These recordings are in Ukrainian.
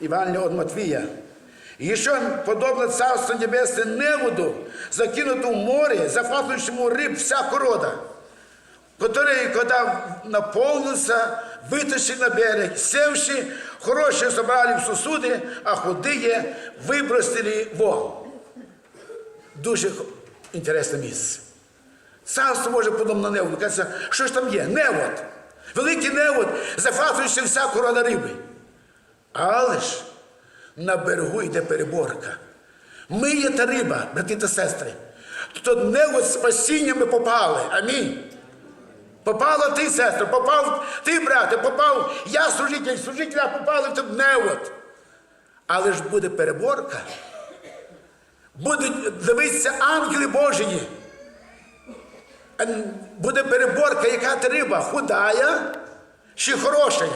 Івангелія від Матвія. І що подобно царство небесне неводу, закинуту в море, захватывающему рыб всяку рода, которые, когда наполнился, вытащили на берег, севши, хорошие собрали в сосуди, а худые вибросили вон. Дуже інтересне місце. Царство може подобно неводу. Кажеться, що ж там є? Невод. Великий невод, захватуючи всяку рода риби. Але ж на берегу йде переборка. Ми є та риба, брати та сестри. То невод спасіння ми попали. Амінь. Попала ти, сестра, попав ти, брате, попав я служитель, служителя попали в той невод. Але ж буде переборка. Будуть дивитися ангели Божії. А Буде переборка, яка ти риба, худая чи хорошая.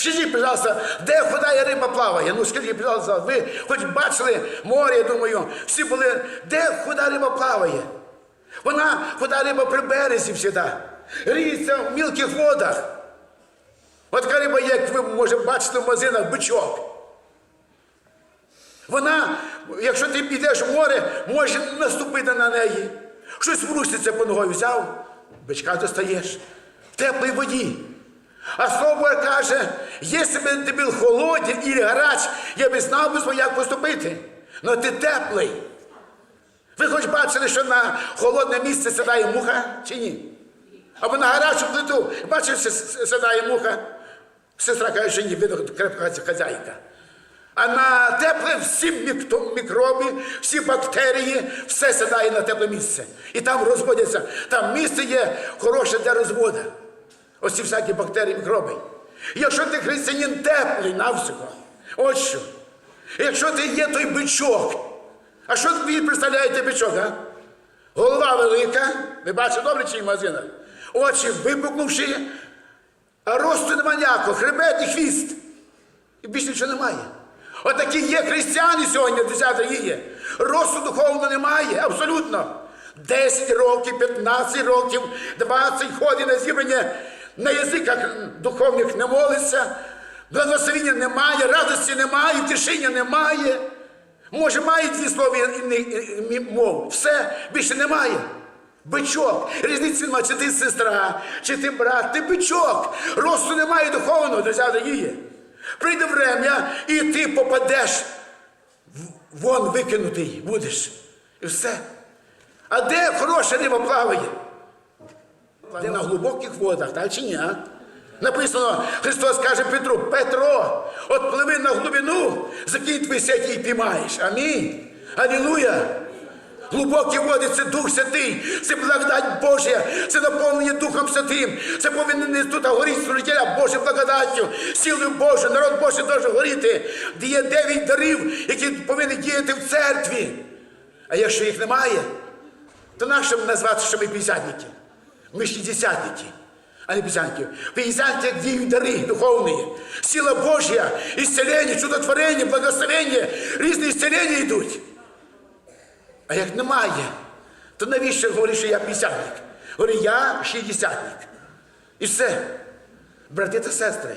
Скажіть, пожалуйста, де худая риба плаває? Ну скажіть, пожалуйста, ви хоч бачили море, я думаю, всі були, де худа риба плаває? Вона худа риба при березі завжди. Ріється в мілких водах. От така риба, як ви може бачити в магазинах, бичок. Вона, якщо ти підеш в море, може наступити на неї. Щось врушиться по ногою взяв, бичка достаєш в теплій воді. А слово каже, якщо б ти був холодний і гарач, я би знав би, як поступити. Но ти теплий. Ви хоч бачили, що на холодне місце сідає муха чи ні? Або на гарячу плиту, бачиш, що сідає муха. Сестра каже, ні, видно, крепка хазяйка. А на тепле всі мікроби, всі бактерії, все сідає на тепле місце. І там розводяться. Там місце є хороше для розводу. Ось ці всякі бактерії, мікроби. Якщо ти християнин теплий навсього, от що. Якщо ти є той бичок, а що ви представляєте бичок, а? Голова велика, ви бачите добре чи в магазинах? Очі випукнувши, а росту нема ніякого, хребет і хвіст. І більше нічого немає. Отакі є християни сьогодні, десятки є. Росту духовно немає, абсолютно. 10 років, 15 років, 20 ходить на зібрання, на язиках духовних не молиться, благословення немає, радості немає, тишення немає. Може, має дві слова і не- і- і- мов. Все, більше немає. Бичок. Різниці немає, чи ти сестра, чи ти брат, ти бичок. Росту немає духовного, друзі, є. Прийде время, і ти попадеш, вон викинутий будеш. І все. А де хороша риба плаває? На глибоких водах, так чи ні? а? Написано, Христос каже Петру, Петро, от пливи на глибину, закинь твої сеті і піймаєш. Амінь. Алілуя. Глибокі води це Дух Святий, це благодать Божа, це наповнення Духом Святим. Це повинен тут горіти служителя Божою благодаттю, силою Божою, народ Божий може горіти, де є дев'ять дарів, які повинні діяти в церкві. А якщо їх немає, то нащо назвати, що ми п'ятдесятники? Ми шістдесятники, а не п'ятдесятники. П'ятдесятники як діють дари духовні. Сила Божя, ісцелення, чудотворення, благословення, різні ісцелення йдуть. А як немає, то навіщо говориш, що я п'ятдесятник? Говорю, я шістдесятник. І все. Брати та сестри.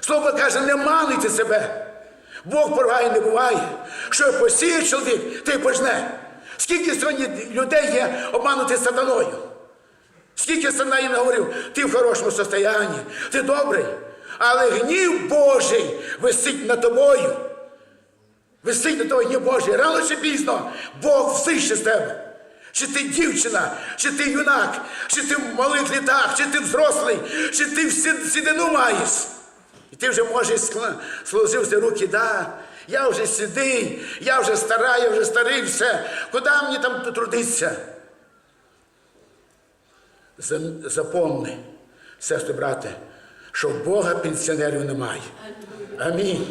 Слово каже, не мануйте себе. Бог порває не буває. Що посіє чоловік, ти пожне. Скільки сьогодні людей є обманути сатаною? Скільки сатана їм говорив, ти в хорошому состоянні, ти добрий. Але гнів Божий висить над тобою. Висить на того гнів Божий. Рано чи пізно Бог всище з тебе. Чи ти дівчина, чи ти юнак, чи ти в малих літах, чи ти взрослий, чи ти всі- сідину маєш. І ти вже можеш сложився руки, да, я вже сидий, я вже стара, я вже старий, все. Куди мені там трудитися? Запомни, сестри, брате, що в Бога пенсіонерів немає. Амінь.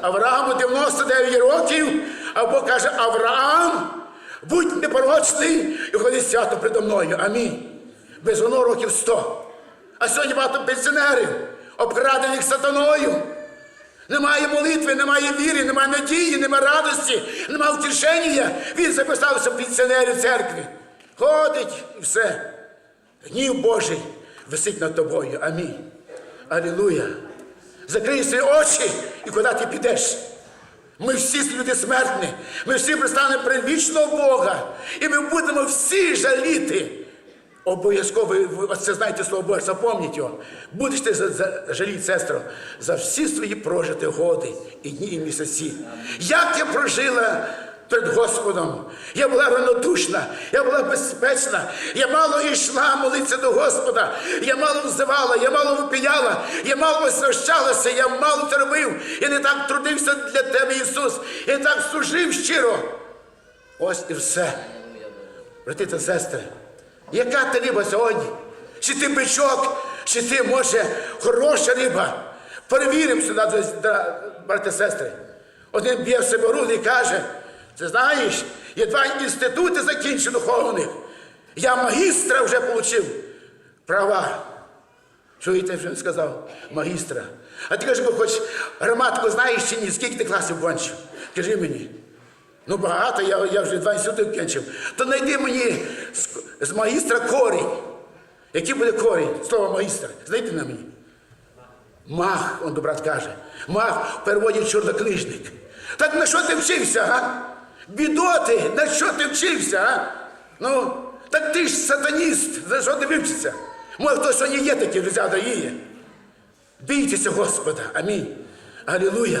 Аврааму 99 років, а Бог каже, Авраам, будь непорочний і ходи свято предо мною. Амінь. Без воно років 100. А сьогодні багато пенсіонерів, обкрадених сатаною. Немає молитви, немає віри, немає надії, немає радості, немає втішення. Він записався в пенсіонері в церкві. Ходить і все. Гнів Божий висить над тобою. Амінь. Алілуя. Закрий свої очі і куди ти підеш. Ми всі люди смертні, ми всі пристанемо перед вічного Бога, і ми будемо всі жаліти. Обов'язково, ви- це знаєте слово Боже, запам'ятайте його. Будеш ти жаліти, сестро, за всі свої прожиті годи і дні, і місяці. Як я прожила перед Господом. Я була равнодушна, я була безпечна, я мало йшла молитися до Господа, я мало взивала, я мало випіяла, я мало освящалася, я мало це робив. Я не так трудився для тебе, Ісус, я не так служив щиро. Ось і все. Брати та сестри, яка ти риба сьогодні? Чи ти бичок, чи ти, може, хороша риба? Перевіримо сюди, брати та сестри. Один б'є в себе в і каже, ти знаєш, я два інститути закінчив духовних. Я магістра вже отримав. Права. Чуєте, що він сказав? Магістра. А ти кажи, хоч граматику знаєш чи ні, скільки ти класів кончив? Кажи мені. Ну багато, я, я вже два інститути кінчив. То знайди мені з, з магістра корінь. Який буде корінь? Слово магістр. Знайди на мені. Мах, он до брат каже. Мах в чорнокнижник. Так на що ти вчився, а? Бідоти, на що ти вчився, а? Ну, так ти ж сатаніст, за що ти вивчишся? Може, хтось не є такі, друзі, є. Бійтеся Господа. Амінь. Алілуя.